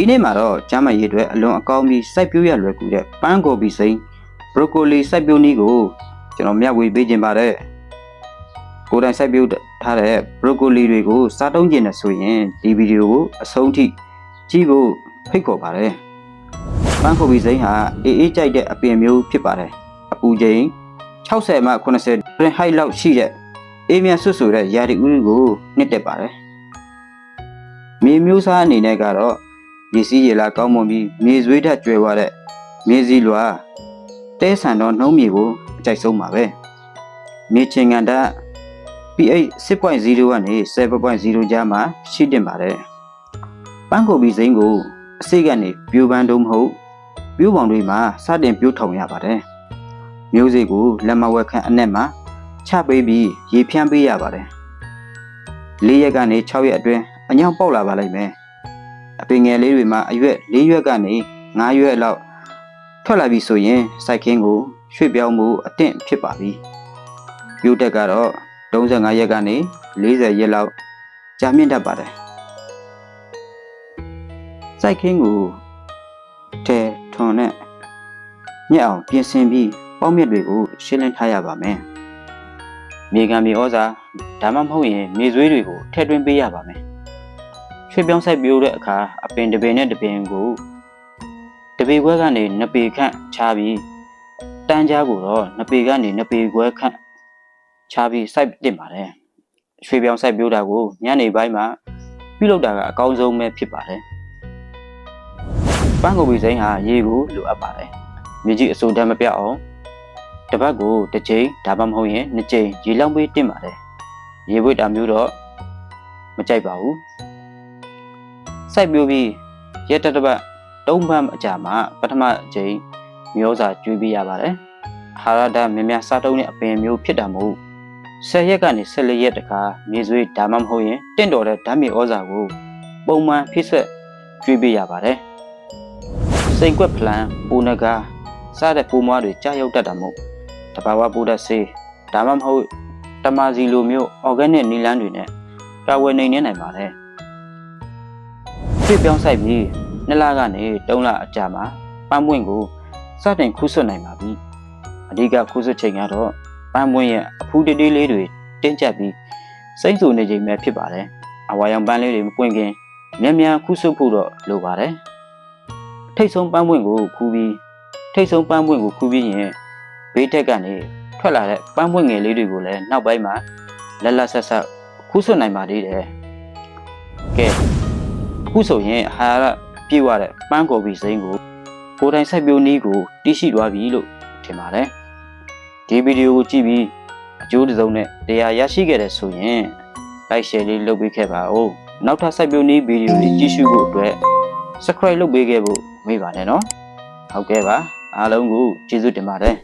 ဒီနေ့မှာတော့ကျမ်းမာရေးအတွက်အလွန်အကောင်းပြီးစိုက်ပျိုးရလွယ်ကူတဲ့ပန်းကော်ပီစိမ်းဘရိုကိုလီစိုက်ပျိုးနည်းကိုကျွန်တော်မျှဝေပေးခြင်းပါတယ်ကိုယ်တိုင်စိုက်ပျိုးထားတဲ့ဘရိုကိုလီတွေကိုစားသုံးကျင်တယ်ဆိုရင်ဒီဗီဒီယိုကိုအဆုံးထိကြည့်ဖို့ဖိတ်ခေါ်ပါတယ်ပန်းကော်ပီစိမ်းဟာအေးအေးကြိုက်တဲ့အပင်မျိုးဖြစ်ပါတယ်အပူချိန်60မှ80 green height လောက်ရှိတဲ့အေးမြဆွဆွတဲ့ရာသီဥတုကိုနှစ်တက်ပါတယ်မြေမျိုးစားအနေနဲ့ကတော့ မြေစည်းရေလာကောင်းမွန်ပြီးမြေဆွေးထက်ကျွဲသွားတဲ့မြေစည်းလွာတဲဆန်တော့နှုံးမြေကိုအကြိုက်ဆုံးပါပဲမြေချင်းကန်ဓာတ် pH 6.0ကနေ7.0ကြားမှာရှိတင်ပါတယ်ပန်းကိုဘီစိမ်းကိုအစိတ်ကနေပြိုပန်းတုံးမဟုတ်ပြိုးပေါင်တွေမှာစတင်ပြိုးထောင်ရပါတယ်မျိုးစေ့ကိုလက်မဝက်ခန့်အနက်မှာချပေးပြီးရေဖြန်းပေးရပါတယ်၄ရက်ကနေ6ရက်အတွင်းအညောင်ပေါက်လာပါလိမ့်မယ် အပင်ငယ်လေးတွေမှာအရွက်၄ရွက်ကနေ၅ရွက်လောက်ထွက်လာပြီဆိုရင်စိုက်ခင်းကိုရွှေ့ပြောင်းမှုအတင့်ဖြစ်ပါပြီ။ပြိုတက်ကတော့35ရက်ကနေ40ရက်လောက်ကြာမြင့်တတ်ပါတယ်။စိုက်ခင်းကိုထဲထွန်နဲ့ညက်အောင်ပြင်ဆင်ပြီးပေါက်မြက်တွေကိုရှင်းလင်းထားရပါမယ်။မြေကံမြေဩဇာဒါမှမဟုတ်ရင်မြေဆွေးတွေကိုထည့်သွင်းပေးရပါမယ်။ ရွှေပြောင်းဆိုင်ပြိုးတဲ့အခါအပင်တစ်ပင်နဲ့တစ်ပင်ကိုတစ်ပေခွဲကနေနှစ်ပေခန့်ခြားပြီးတန်းကြားကိုတော့နှစ်ပေကနေနှစ်ပေခွဲခန့်ခြားပြီးစိုက်တင်ပါတယ်ရွှေပြောင်းစိုက်ပြိုးတာကိုညနေပိုင်းမှာပြုလုပ်တာကအကောင်းဆုံးပဲဖြစ်ပါတယ်ပန်းကိုပီစိမ်းဟာရေကိုလိုအပ်ပါတယ်မြေကြီးအစိုးတမ်းမပြောက်အောင်တစ်ပတ်ကိုတစ်ကြိမ်ဒါမှမဟုတ်ရင်နှစ်ကြိမ်ရေလောင်းပေးတင်ပါတယ်ရေဝိတ်တာမျိုးတော့မကြိုက်ပါဘူး စိုက်ပျိုးပြီးရက်တစ်တစ်ပတ်သုံးပတ်အကြာမှာပထမအကြိမ်မျိုးစာကျွေးပေးရပါတယ်။အာဟာရဓာတ်များများစားသုံးတဲ့အပင်မျိုးဖြစ်တာမဟုတ်10ရက်ကနေ14ရက်တခါမြေဆွေးဒါမှမဟုတ်ရင်တင့်တော်တဲ့ဓာတ်မြေဩဇာကိုပုံမှန်ဖိဆက်ကျွေးပေးရပါတယ်။စိန်ကွက်ဖလန်ပူနဂါစားတဲ့ပူမွားတွေကြာရောက်တတ်တာမို့တဘာဝပူဓာတ်ဆေးဒါမှမဟုတ်တမာစီလိုမျိုး organic နီလန်းတွေနဲ့ကာဝယ်နေနေနိုင်ပါတယ်။ ပြည့်ပြောင်းဆိုင်ပြီးနှစ်လကနေ၃လအကြာမှာပန်းပွင့်ကိုစတင်ခူးဆွတ်နိုင်ပါပြီအဓိကခူးဆွတ်ချိန်ကတော့ပန်းပွင့်ရဲ့အဖူးတေးသေးလေးတွေတင်းကျပ်ပြီးစိမ့်ဆူနေချိန်ပဲဖြစ်ပါတယ်အဝါရောင်ပန်းလေးတွေမပွင့်ခင်မြန်မြန်ခူးဆွတ်ဖို့တော့လိုပါတယ်ထိတ်ဆုံးပန်းပွင့်ကိုခူးပြီးထိတ်ဆုံးပန်းပွင့်ကိုခူးပြီးရင်ဘေးတက်ကနေထွက်လာတဲ့ပန်းပွင့်ငယ်လေးတွေကိုလည်းနောက်ပိုင်းမှာလက်လက်ဆက်ဆက်ခူးဆွတ်နိုင်ပါသေးတယ်ကဲ အခုဆိုရင်အာဟာရပြည့်ဝတဲ့ပန်းကော်ပီစိမ်းကိုကိုယ်တိုင်စိုက်ပျိုးနည်းကိုသိရှိသွားပြီလို့ထင်ပါတယ်ဒီဗီဒီယိုကိုကြည့်ပြီးအကျိုးတစ်စုံနဲ့တရားရရှိခဲ့တဲ့ဆိုရင် like share လေးလုပ်ပေးခဲ့ပါဦးနောက်ထပ်စိုက်ပျိုးနည်းဗီဒီယိုတွေကြည့်ရှုဖို့အတွက် subscribe လုပ်ပေးခဲ့ဖို့မေ့ပါနဲ့နော်ဟုတ်ကဲ့ပါအားလုံးကိုကျေးဇူးတင်ပါတယ်